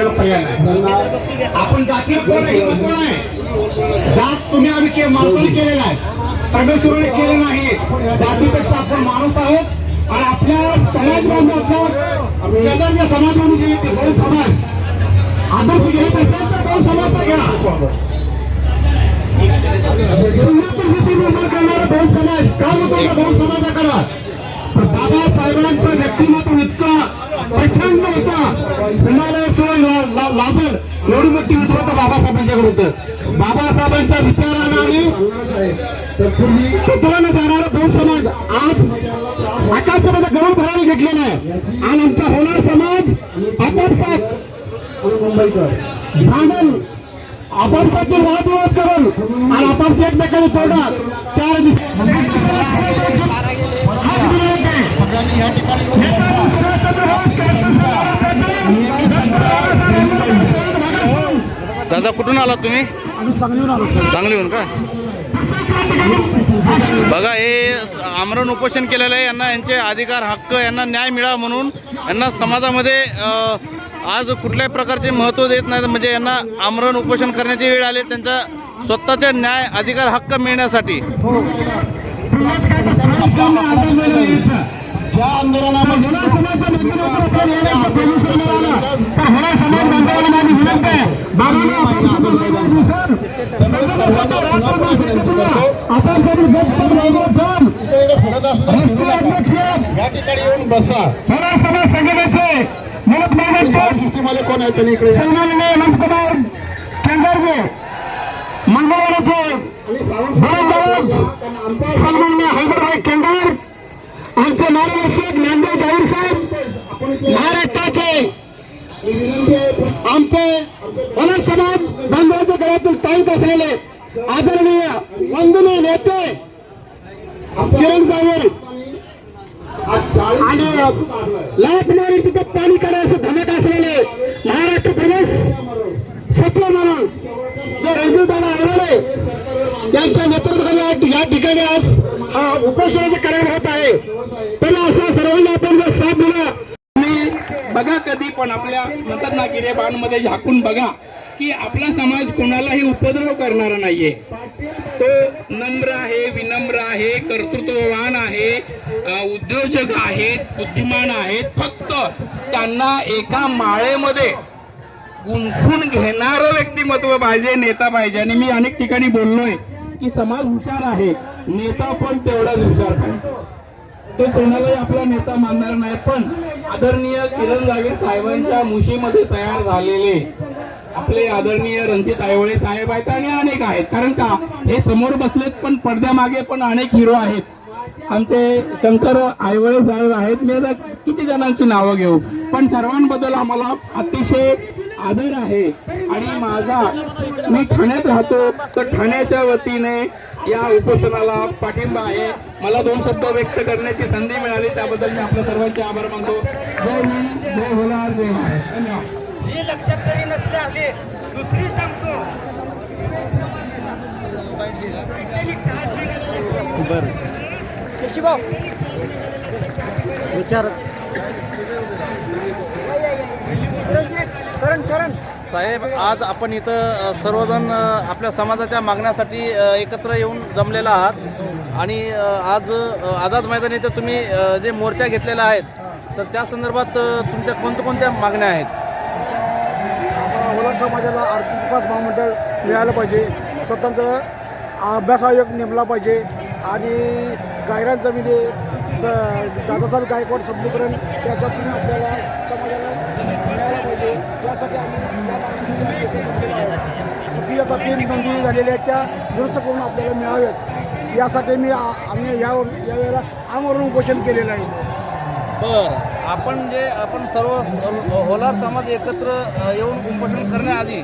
आपल्याला पर्याय नाही. आपण जातीय कोण आहे? कोण आहे? जात तुम्ही आम्ही माणसाने केलेला आहे. परमेश्वराने केले नाही. जातीपेक्षा आपण माणूस आहोत. आणि आपल्या समाज बांधव आपल्या शेजारच्या समाज बांधव गेले ते बहु समाज. आदर्श घेत असेल तर बहु समाजचा घ्या. निर्माण करणारा बहु समाज. का होतो त्या बहु समाजाकडं बाबासाहेबांचं व्यक्तिमत्व इतकं प्रचंड होता. तुम्हाला सोय ला- एवढी मोठी विद्वत बाबासाहेबांच्याकडे होतं. बाबासाहेबांच्या विचारानं आणि तत्वानं जाणारा दोन समाज आज आकाशामध्ये गरम भराने घेतलेला आहे. आणि आमचा होणार समाज आपापसात भांडण आपापसात वादविवाद करून आणि आपापसात एकमेकांनी तोडणार चार दिवस दादा कुठून आला तुम्ही? आम्ही सांगलीहून आलो सर. सांगलीहून का? बघा हे आमरण उपोषण केलेलं आहे. यांना यांचे अधिकार हक्क यांना न्याय मिळावा म्हणून यांना समाजामध्ये आज कुठल्याही प्रकारचे महत्त्व देत नाही. म्हणजे यांना आमरण उपोषण करण्याची वेळ आली. त्यांचा स्वतःच्या न्याय अधिकार हक्क मिळण्यासाठी. या आंदोलनामध्ये होणार समाजाचा नेतृत्व असलेल्या येण्याचा permission मिळाला. तर होणार समाज बांधवांना माझी विनंती आहे. बाबांनो, आपण सगळं राजवाडू सर. सगळं सगळं राजवाडू शकतो. आपण सगळी गटपात राजवाड जाऊन राष्ट्रीय अध्यक्ष. या ठिकाणी येऊन बसा. होणार समाज संघटनेचे मुलक मानक कोण आहे त्यांनी इकडे सन्माननीय नंदकुमार केंद्रगे मंगळवारचे सन्माननीय हैदरभाई केंद्र आमचे मार्गदर्शक ज्ञानदेव जाहीर साहेब महाराष्ट्राचे. आमचे अनेक समाज बांधवांच्या गळ्यातील ताईत असलेले आदरणीय वंदनीय नेते किरण जावर आणि लाट तिथे पाणी करायचं धमक असलेले महाराष्ट्र प्रदेश सचिव म्हणून जे रणजितदादा आरोळे यांच्या नेतृत्वाने या ठिकाणी आज हा उपोषणाचा कार्यक्रम होत आहे. त्याला असा सर्वांना आपण जर साथ दिला. तुम्ही बघा कधी पण आपल्या म्हणतात ना बाणमध्ये झाकून बघा की आपला समाज कोणालाही उपद्रव करणारा नाहीये. तो नम्र आहे विनम्र आहे कर्तृत्ववान आहे उद्योजक आहेत बुद्धिमान आहेत. फक्त त्यांना एका माळेमध्ये गुंफून घेणारं व्यक्तिमत्व पाहिजे नेता पाहिजे. आणि मी अनेक ठिकाणी बोललोय. की समाज हुशार आहे. नेता पण तेवढाच हुशार पाहिजे ते कोणालाही आपला नेता मानणार नाही पण आदरणीय किरण जागे साहेबांच्या मुशीमध्ये तयार झालेले आपले आदरणीय रणजित आयवळे साहेब आहेत आणि अनेक आहेत. कारण का? हे समोर बसलेत पण पडद्यामागे पण अनेक हिरो आहेत. आमचे शंकर आयवळे साहेब आहेत. मी आता किती जणांची नावं घेऊ? पण सर्वांबद्दल आम्हाला अतिशय आदर आहे. आणि माझा मी ठाण्यात राहतो तर ठाण्याच्या वतीने या उपोषणाला पाठिंबा आहे. मला दोन शब्द व्यक्त करण्याची संधी मिळाली त्याबद्दल मी आपल्या सर्वांचे आभार मानतो. जय हिंद जय होलार जय महाराज. धन्यवाद. विचार. साहेब आज आपण इथं सर्वजण आपल्या समाजाच्या मागण्यासाठी एकत्र येऊन जमलेला आहात. आणि आज आझाद मैदान इथं तुम्ही जे मोर्चा घेतलेला आहेत तर त्या संदर्भात तुमच्या कोणत्या कोणत्या मागण्या आहेत? समाजाला आर्थिक विकास महामंडळ मिळालं पाहिजे. स्वतंत्र अभ्यास आयोग नेमला पाहिजे. आणि गायरान जमिनी स दादासाहेब गायकवाड सबलीकरण त्याच्यातून आपल्याला समाजाला यासाठी चुकीच्या तीन नोंदी झालेल्या आहेत त्या दुरुस्त करून आपल्याला मिळाव्यात. यासाठी मी आ- आम्ही या यावेळेला आमरण उपोषण केलेलं आहे. बरं. आपण जे आपण सर्व होलार समाज एकत्र येऊन उपोषण करण्याआधी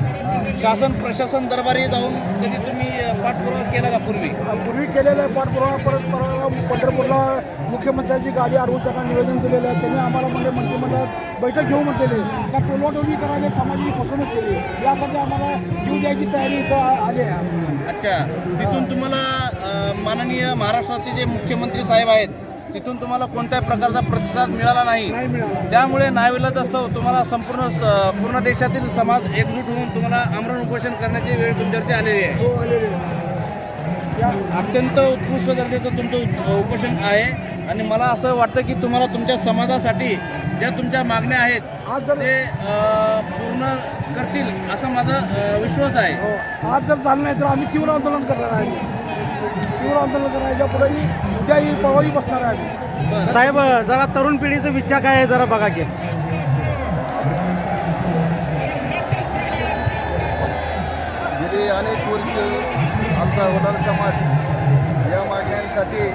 शासन प्रशासन दरबारी जाऊन कधी तुम्ही पाठपुरावा केला का पूर्वी? पूर्वी केलेलं आहे पाठपुरावा परत परत पंढरपूरला मुख्यमंत्र्यांची गाडी अडवून त्यांना निवेदन दिलेलं आहे. त्यांनी आम्हाला म्हणजे मंत्रिमंडळात बैठक घेऊ म्हटलेली का टोलवाटोली करायला समाजाची फसवणूक केली यासाठी आम्हाला जीव द्यायची तयारी इथं आली आहे. अच्छा. तिथून तुम्हाला माननीय महाराष्ट्राचे जे मुख्यमंत्री साहेब आहेत तिथून तुम्हाला कोणत्याही प्रकारचा प्रतिसाद मिळाला नाही. त्यामुळे नाविलाज असतो. तुम्हाला संपूर्ण पूर्ण देशातील समाज एकजूट होऊन तुम्हाला आमरण उपोषण करण्याची वेळ तुमच्यावरती आलेली आहे. हो अत्यंत उत्कृष्ट दर्जाचं तुमचं उप- उपोषण आहे. आणि मला असं वाटतं की तुम्हाला तुमच्या समाजासाठी ज्या तुमच्या मागण्या आहेत आज जर ते पूर्ण करतील असा माझा विश्वास आहे. हो. आज जर झालं नाही तर आम्ही तीव्र आंदोलन करणार आहे. तीव्र आंदोलन करणार याच्या पुढेही उद्याही परवाही बसणार आहे साहेब जरा तरुण पिढीचं विचार काय आहे जरा बघा की. गेली अनेक वर्ष आमचा होणार समाज या मागण्यांसाठी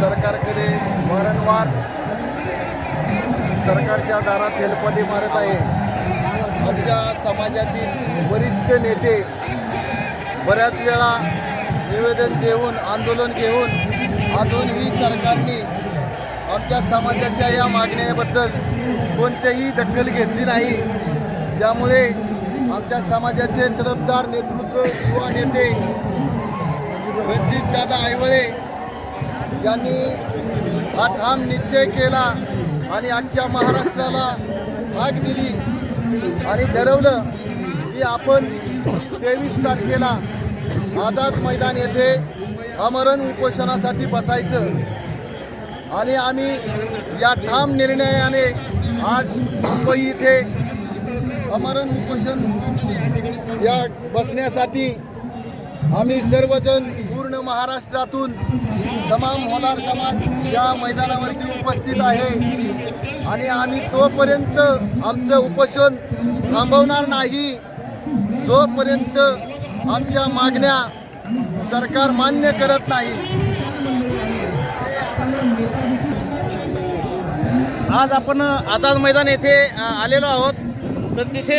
सरकारकडे वारंवार सरकारच्या दारात हेलपाटे मारत आहे. आमच्या समाजातील वरिष्ठ नेते बऱ्याच वेळा निवेदन देऊन आंदोलन घेऊन अजूनही सरकारने आमच्या समाजाच्या या मागण्याबद्दल कोणतेही दखल घेतली नाही. त्यामुळे आमच्या समाजाचे तडफदार नेतृत्व युवा नेते रणजितदादा आयवळे यांनी हा ठाम निश्चय केला आणि आजच्या महाराष्ट्राला हाक दिली आणि ठरवलं की आपण तेवीस तारखेला आझाद मैदान येथे अमरण उपोषणासाठी बसायचं. आणि आम्ही या ठाम निर्णयाने आज मुंबई इथे अमरण उपोषण या बसण्यासाठी आम्ही सर्वजण पूर्ण महाराष्ट्रातून तमाम होणार समाज या मैदानावरती उपस्थित आहे. आणि आम्ही तोपर्यंत आमचं उपोषण थांबवणार नाही. जोपर्यंत आमच्या मागण्या सरकार मान्य करत नाही. आज आपण आझाद मैदान येथे आलेलो आहोत. तर तिथे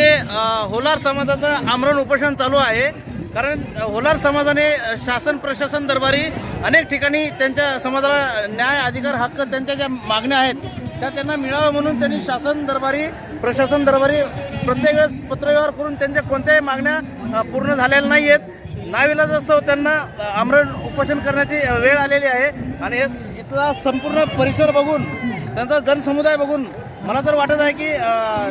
होलार समाजाचं आमरण उपोषण चालू आहे. कारण होलार समाजाने शासन प्रशासन दरबारी अनेक ठिकाणी त्यांच्या समाजाला न्याय अधिकार हक्क त्यांच्या ज्या मागण्या आहेत त्या त्यांना मिळावं म्हणून त्यांनी शासन दरबारी प्रशासन दरबारी प्रत्येक वेळेस पत्रव्यवहार करून त्यांच्या कोणत्याही मागण्या पूर्ण झालेल्या नाही आहेत. नाविलाज असतो त्यांना आमरण उपोषण करण्याची वेळ आलेली आहे. आणि हे इथला संपूर्ण परिसर बघून त्यांचा जनसमुदाय बघून मला तर वाटत आहे की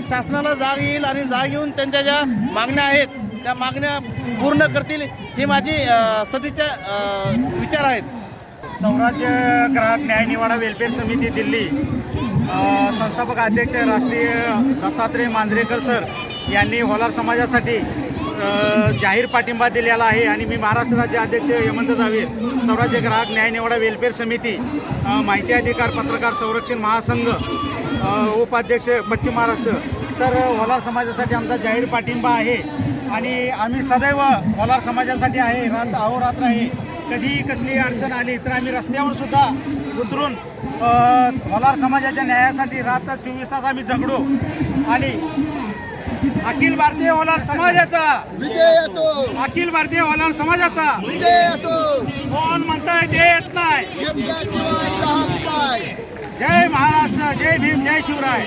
शासनाला जाग येईल आणि जाग येऊन त्यांच्या ज्या मागण्या आहेत त्या मागण्या पूर्ण करतील ही माझी सदीच्या सदिच्छा विचार आहेत. सौराज्य ग्राहक न्याय निवाडा वेलफेअर समिती दिल्ली. संस्थापक अध्यक्ष राष्ट्रीय दत्तात्रय मांजरेकर सर यांनी होलार समाजासाठी जाहीर पाठिंबा दिलेला आहे आणि मी महाराष्ट्र राज्य अध्यक्ष हेमंत जावीर स्वराज्य ग्राहक न्याय निवाडा वेलफेअर समिती माहिती अधिकार पत्रकार संरक्षण महासंघ उपाध्यक्ष पश्चिम महाराष्ट्र. तर होलार समाजासाठी आमचा जाहीर पाठिंबा आहे आणि आम्ही सदैव होलार समाजासाठी आहे रात अहोरात्र आहे. कधीही कसली अडचण आली तर आम्ही रस्त्यावर सुद्धा उतरून होलार समाजाच्या न्यायासाठी रात्र चोवीस तास आम्ही जगडो. आणि अखिल भारतीय होलार समाजाचा विजय असो. अखिल भारतीय होलार समाजाचा विजय असो. कोण म्हणताय नाही. घेतल्याशिवाय राहत काय जय महाराष्ट्र जय भीम जय शिवराय.